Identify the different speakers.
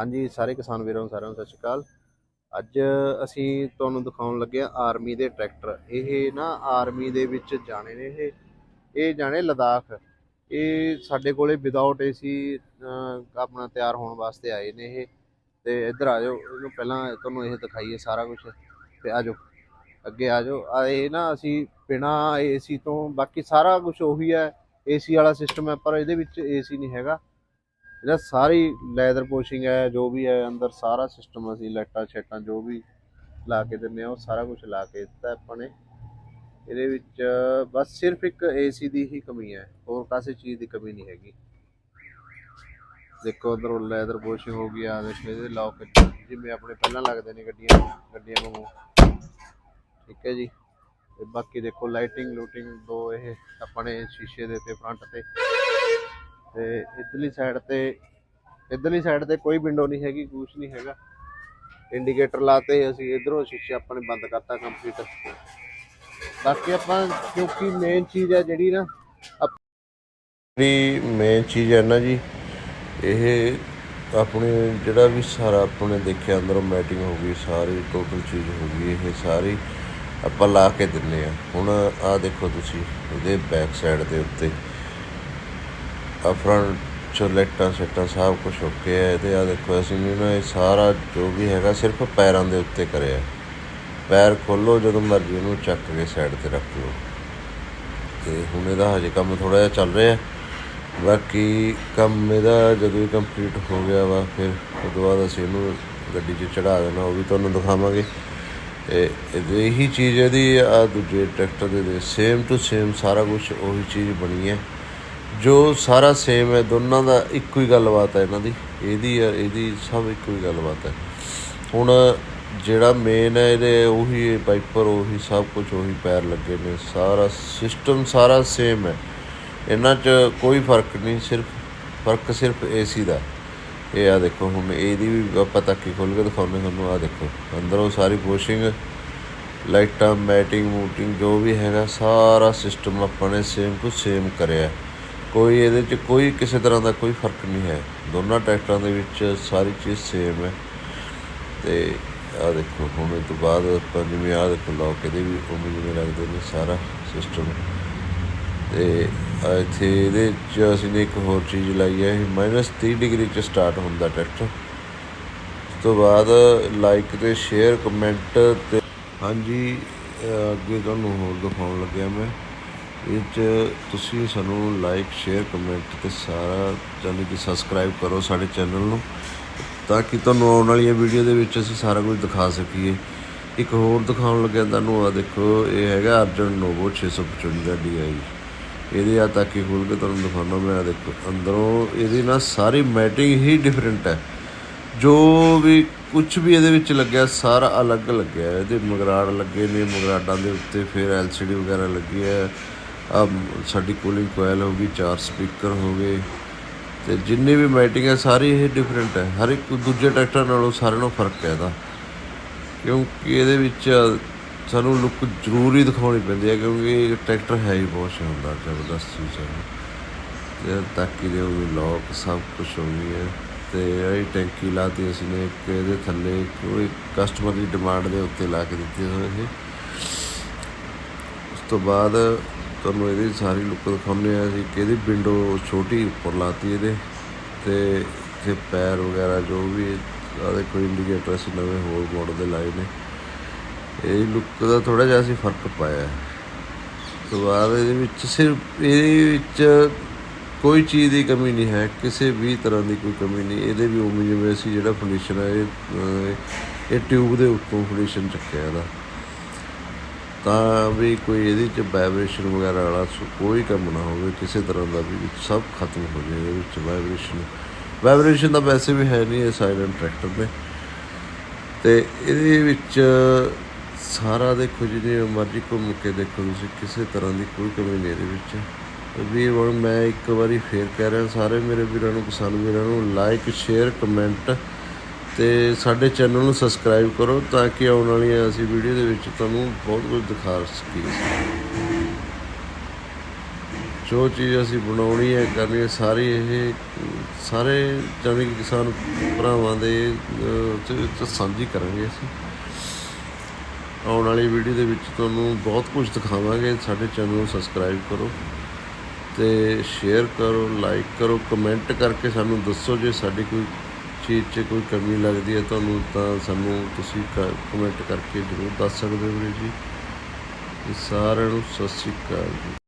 Speaker 1: ਹਾਂਜੀ, ਸਾਰੇ ਕਿਸਾਨ ਵੀਰਾਂ ਨੂੰ, ਸਾਰਿਆਂ ਨੂੰ ਸਤਿ ਸ਼੍ਰੀ ਅਕਾਲ। ਅੱਜ ਅਸੀਂ ਤੁਹਾਨੂੰ ਦਿਖਾਉਣ ਲੱਗੇ ਆ ਆਰਮੀ ਦੇ ਟਰੈਕਟਰ। ਇਹ ਨਾ ਆਰਮੀ ਦੇ ਵਿੱਚ ਜਾਣੇ ਨੇ ਇਹ। ਇਹ ਜਾਣੇ ਲਦਾਖ। ਇਹ ਸਾਡੇ ਕੋਲੇ ਵਿਦਆਊਟ ਏਸੀ ਆਪਣਾ ਤਿਆਰ ਹੋਣ ਵਾਸਤੇ ਆਏ ਨੇ ਇਹ। ਤੇ ਇੱਧਰ ਆ ਜਾਓ, ਇਹਨੂੰ ਪਹਿਲਾਂ ਤੁਹਾਨੂੰ ਇਹ ਦਿਖਾਈਏ ਸਾਰਾ ਕੁਝ ਤੇ ਆ ਜਾਓ, ਅੱਗੇ ਆ ਜਾਓ। ਆ ਇਹ ਨਾ ਅਸੀਂ ਬਿਨਾ ਏਸੀ ਤੋਂ, ਬਾਕੀ ਸਾਰਾ ਕੁਝ ਉਹੀ ਹੈ। ਏਸੀ ਵਾਲਾ ਸਿਸਟਮ ਹੈ, ਪਰ ਇਹਦੇ ਵਿੱਚ ਏਸੀ ਨਹੀਂ ਹੈਗਾ। ਇਹਦਾ ਸਾਰੀ ਲੈਦਰ ਪੋਸ਼ਿੰਗ ਹੈ, ਜੋ ਵੀ ਹੈ, ਅੰਦਰ ਸਾਰਾ ਸਿਸਟਮ ਅਸੀਂ ਲਾਈਟਾਂ ਛੇਟਾਂ ਜੋ ਵੀ ਲਾ ਕੇ ਦਿੰਦੇ ਆ ਉਹ ਸਾਰਾ ਕੁਝ ਲਾ ਕੇ ਦਿੱਤਾ ਆਪਾਂ ਨੇ। ਇਹਦੇ ਵਿੱਚ ਬਸ ਸਿਰਫ ਇੱਕ ਏਸੀ ਦੀ ਹੀ ਕਮੀ ਹੈ, ਹੋਰ ਕਾਸੇ ਚੀਜ਼ ਦੀ ਕਮੀ ਨਹੀਂ ਹੈਗੀ। ਦੇਖੋ ਅੰਦਰੋਂ ਲੈਦਰ ਪੋਸ਼ਿੰਗ ਹੋ ਗਈ ਆ ਦੇਖੋ ਇਹਦੇ ਲੌਕ ਜਿਵੇਂ ਆਪਣੇ ਪਹਿਲਾਂ ਲੱਗਦੇ ਨੇ ਗੱਡੀਆਂ ਗੱਡੀਆਂ ਵਾਂਗੂ ਠੀਕ ਹੈ ਜੀ। ਤੇ ਬਾਕੀ ਦੇਖੋ ਲਾਈਟਿੰਗ ਲੂਟਿੰਗ ਦੋ ਇਹ ਆਪਣੇ ਸ਼ੀਸ਼ੇ ਦੇ ਤੇ ਫਰੰਟ ਤੇ। ਤੇ ਇਧਰਲੀ ਸਾਈਡ ਤੇ, ਇਧਰਲੀ ਸਾਈਡ ਤੇ ਕੋਈ ਵਿੰਡੋ ਨਹੀਂ ਹੈਗੀ ਕੁਝ ਨਹੀਂ ਹੈਗਾ। ਇੰਡੀਕੇਟਰ ਲਾਤੇ ਅਸੀਂ ਇਧਰੋਂ ਸ਼ੀਸ਼ੇ ਆਪਣੇ ਬੰਦ ਕਰਤਾ ਕੰਪਲੀਟ ਬਾਕੀ ਆਪਾਂ, ਕਿਉਂਕਿ ਮੇਨ ਚੀਜ਼ ਹੈ ਜਿਹੜੀ ਨਾ ਜਿਹੜੀ ਮੇਨ ਚੀਜ਼ ਹੈ ਨਾ ਜੀ, ਇਹ ਆਪਣੇ ਜਿਹੜਾ ਵੀ ਸਾਰਾ ਆਪਣੇ ਦੇਖਿਆ ਅੰਦਰੋਂ ਮੈਟਿੰਗ ਹੋ ਗਈ, ਸਾਰੀ ਟੋਟਲ ਚੀਜ਼ ਹੋ ਗਈ, ਇਹ ਸਾਰੀ ਆਪਾਂ ਲਾ ਕੇ ਦਿੰਨੇ ਆ। ਹੁਣ ਆ ਦੇਖੋ ਤੁਸੀਂ ਇਹਦੇ ਬੈਕ ਸਾਈਡ ਦੇ ਉੱਤੇ। ਆ ਫਰੰਟ ਚ ਲਾਈਟਾਂ ਸੈਟਾਂ ਸਭ ਕੁਝ ਓਕੇ ਹੈ, ਤੇ ਆ ਦੇਖੋ, ਅਸੀਂ ਨੇ ਨਾ ਇਹ ਸਾਰਾ ਜੋ ਵੀ ਹੈਗਾ ਸਿਰਫ ਪੈਰਾਂ ਦੇ ਉੱਤੇ ਕਰਿਆ ਪੈਰ ਖੋਲੋ ਜਦੋਂ ਮਰਜ਼ੀ ਉਹਨੂੰ ਚੱਕ ਕੇ ਸਾਈਡ ਤੇ ਰੱਖ ਲਓ। ਤੇ ਹੁਣ ਇਹਦਾ ਹਜੇ ਕੰਮ ਥੋੜਾ ਜਿਹਾ ਚੱਲ ਰਿਹਾ ਬਾਕੀ ਕੰਮ ਇਹਦਾ ਜਦੋਂ ਹੀ ਕੰਪਲੀਟ ਹੋ ਗਿਆ ਵਾ, ਫਿਰ ਉਸ ਤੋਂ ਬਾਅਦ ਅਸੀਂ ਇਹਨੂੰ ਗੱਡੀ 'ਚ ਚੜਾ ਦੇਣਾ, ਉਹ ਵੀ ਤੁਹਾਨੂੰ ਦਿਖਾਵਾਂਗੇ। ਤੇ ਇਹਦੀ ਇਹੀ ਚੀਜ਼ ਇਹਦੀ ਆ ਦੂਜੇ ਟਰੈਕਟਰ ਦੇ ਸੇਮ ਟੂ ਸੇਮ ਸਾਰਾ ਕੁਝ ਉਹੀ ਚੀਜ਼ ਬਣੀ ਹੈ। ਜੋ ਸਾਰਾ ਸੇਮ ਹੈ, ਦੋਨਾਂ ਦਾ ਇੱਕੋ ਹੀ ਗੱਲਬਾਤ ਹੈ ਇਹਨਾਂ ਦੀ। ਇਹਦੀ ਆ, ਇਹਦੀ ਸਭ ਇੱਕੋ ਹੀ ਗੱਲਬਾਤ ਹੈ। ਹੁਣ ਜਿਹੜਾ ਮੇਨ ਹੈ, ਇਹਦੇ ਉਹੀ ਵਾਈਪਰ ਉਹੀ ਸਭ ਕੁਝ, ਉਹੀ ਪੈਰ ਲੱਗੇ ਨੇ। ਸਾਰਾ ਸਿਸਟਮ ਸਾਰਾ ਸੇਮ ਹੈ। ਇਹਨਾਂ 'ਚ ਕੋਈ ਫ਼ਰਕ ਨਹੀਂ, ਸਿਰਫ ਫ਼ਰਕ ਸਿਰਫ ਏਸੀ ਦਾ। ਇਹ ਆ ਦੇਖੋ, ਹੁਣ ਇਹਦੀ ਵੀ ਆਪਾਂ ਤੱਕੀ ਖੋਲ ਕੇ ਦਿਖਾਉਂਦੇ ਤੁਹਾਨੂੰ। ਆ ਦੇਖੋ, ਅੰਦਰੋਂ ਸਾਰੀ ਪੋਸ਼ਿੰਗ ਲਾਈਟਾਂ ਮੈਟਿੰਗ ਮੂਟਿੰਗ ਜੋ ਵੀ ਹੈਗਾ, ਸਾਰਾ ਸਿਸਟਮ ਆਪਾਂ ਨੇ ਸੇਮ ਟੂ ਸੇਮ ਕਰਿਆ ਕੋਈ ਇਹਦੇ 'ਚ ਕੋਈ ਕਿਸੇ ਤਰ੍ਹਾਂ ਦਾ ਕੋਈ ਫ਼ਰਕ ਨਹੀਂ ਹੈ। ਦੋਨਾਂ ਟਰੈਕਟਰਾਂ ਦੇ ਵਿੱਚ ਸਾਰੀ ਚੀਜ਼ ਸੇਮ ਹੈ। ਤੇ ਆ ਦੇਖੋ, ਹੁਣ ਇਹ ਤੋਂ ਬਾਅਦ ਆਪਾਂ ਜਿਵੇਂ ਆ ਦੇਖੋ ਲੋਕ ਇਹਦੇ ਵੀ ਉਵੇਂ ਜਿਵੇਂ ਲੱਗਦੇ ਨੇ ਸਾਰਾ ਸਿਸਟਮ ਤੇ ਇੱਥੇ ਇਹਦੇ 'ਚ ਅਸੀਂ ਨੇ ਇੱਕ ਹੋਰ ਚੀਜ਼ ਲਾਈ ਹੈ ਮਾਈਨਸ 30 ਡਿਗਰੀ 'ਚ ਸਟਾਰਟ ਹੁੰਦਾ ਟਰੈਕਟਰ ਉਸ ਤੋਂ ਬਾਅਦ ਲਾਈਕ ਤੇ ਸ਼ੇਅਰ ਕਮੈਂਟ ਤੇ ਹਾਂਜੀ ਅੱਗੇ ਤੁਹਾਨੂੰ ਹੋਰ ਦਿਖਾਉਣ ਲੱਗਿਆ ਮੈਂ। ਇਹ 'ਚ ਤੁਸੀਂ ਸਾਨੂੰ ਲਾਈਕ ਸ਼ੇਅਰ ਕਮੈਂਟ ਤੇ ਸਾਰਾ ਜਾਨੀ ਕਿ ਸਬਸਕ੍ਰਾਈਬ ਕਰੋ ਸਾਡੇ ਚੈਨਲ ਨੂੰ, ਤਾਂ ਕਿ ਤੁਹਾਨੂੰ ਆਉਣ ਵਾਲੀਆਂ ਵੀਡੀਓ ਦੇ ਵਿੱਚ ਅਸੀਂ ਸਾਰਾ ਕੁਝ ਦਿਖਾ ਸਕੀਏ। ਇੱਕ ਹੋਰ ਦਿਖਾਉਣ ਲੱਗਿਆ ਤੁਹਾਨੂੰ ਆ ਦੇਖੋ, ਇਹ ਹੈਗਾ ਅਰਜਨ ਨੋਵੋ 655 DI ਇਹਦੇ ਆ ਤੱਕ ਹੀ ਖੋਲ ਕੇ ਤੁਹਾਨੂੰ ਦਿਖਾਉਣਾ ਮੈਂ ਆ ਦੇਖੋ, ਅੰਦਰੋਂ ਇਹਦੀ ਨਾ ਸਾਰੀ ਮੈਟਿੰਗ ਹੀ ਡਿਫਰੈਂਟ ਹੈ। ਜੋ ਵੀ ਕੁਝ ਵੀ ਇਹਦੇ ਵਿੱਚ ਲੱਗਿਆ, ਸਾਰਾ ਅਲੱਗ ਲੱਗਿਆ। ਇਹਦੇ ਮਗਰਾੜ ਲੱਗੇ ਨੇ ਮਗਰਾੜਾਂ ਦੇ ਉੱਤੇ ਫਿਰ LCD ਵਗੈਰਾ ਲੱਗੀ ਹੈ। ਸਾਡੀ ਕੂਲਿੰਗ ਕੋਇਲ ਹੋ ਗਈ ਚਾਰ ਸਪੀਕਰ ਹੋ ਗਏ ਤੇ ਜਿੰਨੀ ਵੀ ਮੈਟਿੰਗ ਹੈ, ਸਾਰੀ ਇਹ ਡਿਫਰੈਂਟ ਹੈ। ਹਰ ਇੱਕ ਦੂਜੇ ਟਰੈਕਟਰ ਨਾਲੋਂ ਸਾਰਿਆਂ ਨੂੰ ਫ਼ਰਕ ਹੈ ਇਹਦਾ। ਕਿਉਂਕਿ ਇਹਦੇ ਵਿੱਚ ਸਾਨੂੰ ਲੁੱਕ ਜ਼ਰੂਰੀ ਦਿਖਾਉਣੀ ਪੈਂਦੀ ਹੈ, ਕਿਉਂਕਿ ਇਹ ਟਰੈਕਟਰ ਹੈ ਹੀ ਬਹੁਤ ਸ਼ਾਨਦਾਰ, ਜ਼ਬਰਦਸਤ ਚੀਜ਼ ਹੈ। ਤੇ ਤਾਕੀ ਦੇ ਉਹ ਲੋਕ ਸਭ ਕੁਝ ਹੋ ਗਈ ਹੈ। ਤੇ ਇਹ ਟੈਂਕੀ ਲਾਤੀ ਅਸੀਂ ਨੇ, ਇੱਕ ਇਹਦੇ ਥੱਲੇ ਕੋਈ ਕਸਟਮਰ ਦੀ ਡਿਮਾਂਡ ਦੇ ਉੱਤੇ ਲਾ ਕੇ ਦਿੱਤੀ ਹੋਈ ਇਹ। ਉਸ ਤੋਂ ਬਾਅਦ ਤੁਹਾਨੂੰ ਇਹਦੀ ਸਾਰੀ ਲੁੱਕ ਦਿਖਾਉਂਦੇ ਆ ਅਸੀਂ ਕਿ ਇਹਦੀ ਵਿੰਡੋ ਛੋਟੀ ਉੱਪਰ ਲਾਤੀ ਇਹਦੇ, ਤੇ ਇੱਥੇ ਪੈਰ ਵਗੈਰਾ ਜੋ ਵੀ ਆ ਦੇਖੋ ਇੰਡੀਕੇਟਰ ਅਸੀਂ ਨਵੇਂ ਹੋਰ ਮਾਡਲ ਦੇ ਲਾਏ ਨੇ। ਇਹ ਲੁੱਕ ਦਾ ਥੋੜਾ ਜਿਹਾ ਅਸੀਂ ਫ਼ਰਕ ਪਾਇਆ। ਤੋਂ ਬਾਅਦ ਇਹਦੇ ਵਿੱਚ ਸਿਰਫ, ਇਹਦੇ ਵਿੱਚ ਕੋਈ ਚੀਜ਼ ਦੀ ਕਮੀ ਨਹੀਂ ਹੈ, ਕਿਸੇ ਵੀ ਤਰ੍ਹਾਂ ਦੀ ਕੋਈ ਕਮੀ ਨਹੀਂ। ਇਹਦੇ ਵੀ ਉਵੇਂ ਜਿਵੇਂ ਅਸੀਂ ਜਿਹੜਾ ਫਰਨੀਚਰ ਹੈ, ਇਹ ਇਹ ਟਿਊਬ ਦੇ ਉੱਤੋਂ ਫਰਨੀਚਰ ਚੱਕਿਆ ਇਹਦਾ। ਤਾਂ ਵੀ ਕੋਈ ਇਹਦੇ ਚ ਵਾਈਬ੍ਰੇਸ਼ਨ ਵਗੈਰਾ ਵਾਲਾ ਕੋਈ ਕੰਮ ਨਾ ਹੋਵੇ, ਕਿਸੇ ਤਰ੍ਹਾਂ ਦਾ ਵੀ ਸਭ ਖਤਮ ਹੋ ਜਾਏ ਇਹਦੇ ਵਿੱਚ ਵਾਈਬ੍ਰੇਸ਼ਨ ਵਾਈਬ੍ਰੇਸ਼ਨ ਤਾਂ ਵੈਸੇ ਵੀ ਹੈ ਨਹੀਂ ਇਹ ਸਾਇਲੈਂਟ ਟਰੈਕਟਰ ਨੇ ਤੇ ਇਹਦੇ ਵਿੱਚ ਸਾਰਾ ਦੇਖੋ ਜਿਹਦੇ ਮਰਜ਼ੀ ਘੁੰਮ ਕੇ ਦੇਖੋ ਤੁਸੀਂ, ਕਿਸੇ ਤਰ੍ਹਾਂ ਦੀ ਕੋਈ ਕਮੀ ਨਹੀਂ ਇਹਦੇ ਵਿੱਚ। ਵੀ ਹੁਣ ਮੈਂ ਇੱਕ ਵਾਰੀ ਫੇਰ ਕਹਿ ਰਿਹਾ, ਸਾਰੇ ਮੇਰੇ ਵੀਰਾਂ ਨੂੰ, ਕਿਸਾਨ ਵੀਰਾਂ ਨੂੰ ਲਾਈਕ ਸ਼ੇਅਰ ਕਮੈਂਟ ਤੇ ਸਾਡੇ ਚੈਨਲ ਨੂੰ ਸਬਸਕ੍ਰਾਈਬ ਕਰੋ ਤਾਂ ਕਿ ਆਉਣ ਵਾਲੀਆਂ ਅਸੀਂ ਵੀਡੀਓ ਦੇ ਵਿੱਚ ਤੁਹਾਨੂੰ ਬਹੁਤ ਕੁਝ ਦਿਖਾ ਸਕੀਏ। ਜੋ ਚੀਜ਼ ਅਸੀਂ ਬਣਾਉਣੀ ਹੈ ਕਰਨੀ ਹੈ ਸਾਰੀ ਇਹ ਸਾਰੇ ਜਾਣੀ ਕਿ ਕਿਸਾਨ ਭਰਾਵਾਂ ਦੇ ਅਹ, ਸਾਂਝੀ ਕਰਾਂਗੇ ਅਸੀਂ। ਆਉਣ ਵਾਲੀ ਵੀਡੀਓ ਦੇ ਵਿੱਚ ਤੁਹਾਨੂੰ ਬਹੁਤ ਕੁਝ ਦਿਖਾਵਾਂਗੇ। ਸਾਡੇ ਚੈਨਲ ਨੂੰ ਸਬਸਕ੍ਰਾਈਬ ਕਰੋ ਤੇ ਸ਼ੇਅਰ ਕਰੋ ਲਾਈਕ ਕਰੋ ਕਮੈਂਟ ਕਰਕੇ ਸਾਨੂੰ ਦੱਸੋ ਜੇ ਸਾਡੀ ਕੋਈ ਚੀਜ਼ 'ਚ ਕੋਈ ਕਮੀ ਲੱਗਦੀ ਹੈ ਤੁਹਾਨੂੰ ਤਾਂ ਸਾਨੂੰ ਤੁਸੀਂ ਕਮੈਂਟ ਕਰਕੇ ਜ਼ਰੂਰ ਦੱਸ ਸਕਦੇ ਹੋ ਵੀਰੇ ਜੀ। ਸਾਰਿਆਂ ਨੂੰ ਸਤਿ ਸ਼੍ਰੀ ਅਕਾਲ ਜੀ।